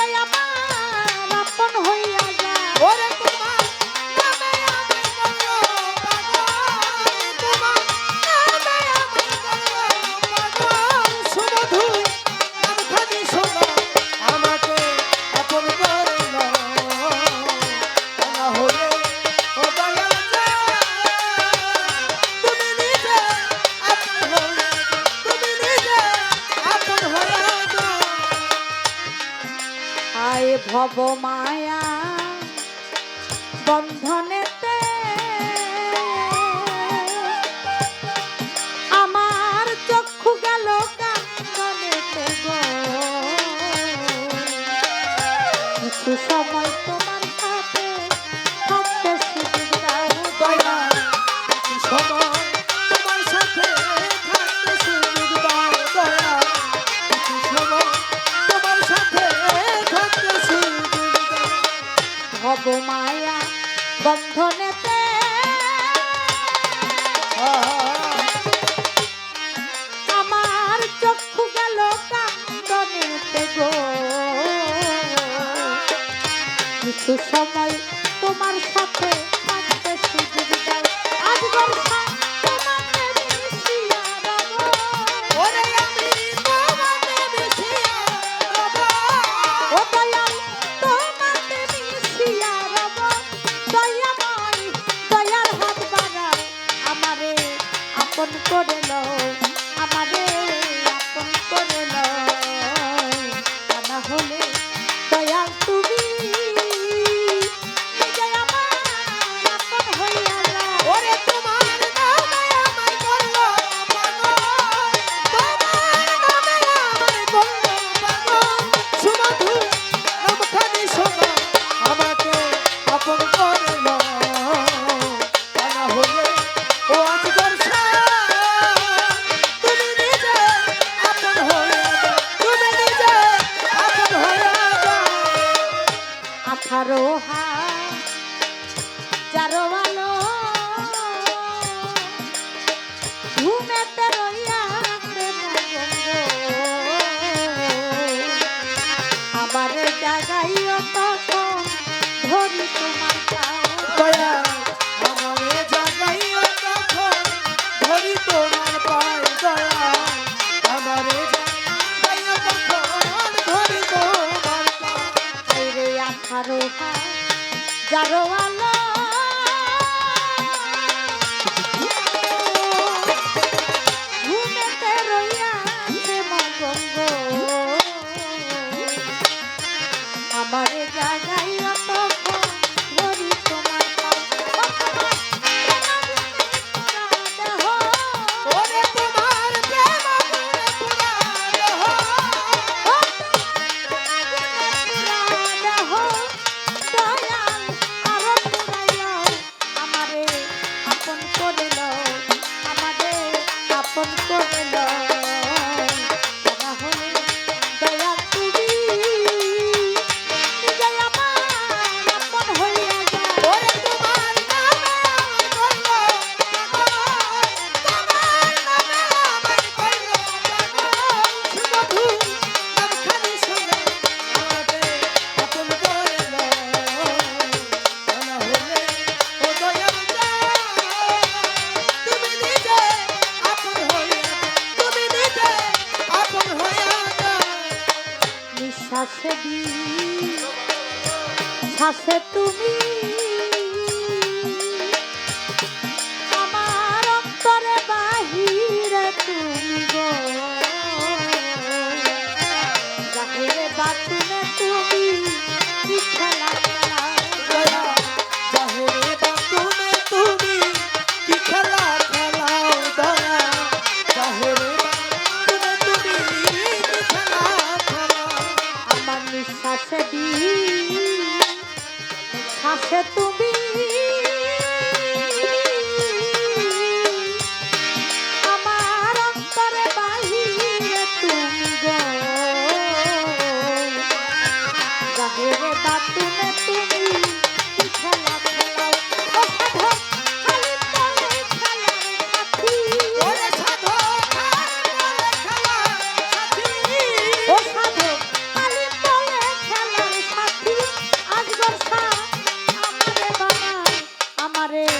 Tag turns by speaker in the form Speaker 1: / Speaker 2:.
Speaker 1: যায়
Speaker 2: আমার গো মায়া বন্ধনেতে আমার চক্ষু গেল কান্দনেতে গো। সময় তোমার for the love. ঘুমেতে রইয়া আবার জাগাইও তখন ধরি তোমার
Speaker 1: দয়া আমার জাগাইও তখন ধরি তোমার পায়। দয়া আমার জাগাইও তখন ধরি তোমার পায়।
Speaker 2: রে আঠারো যারো আমারে জাগাই আশা তুমি পারে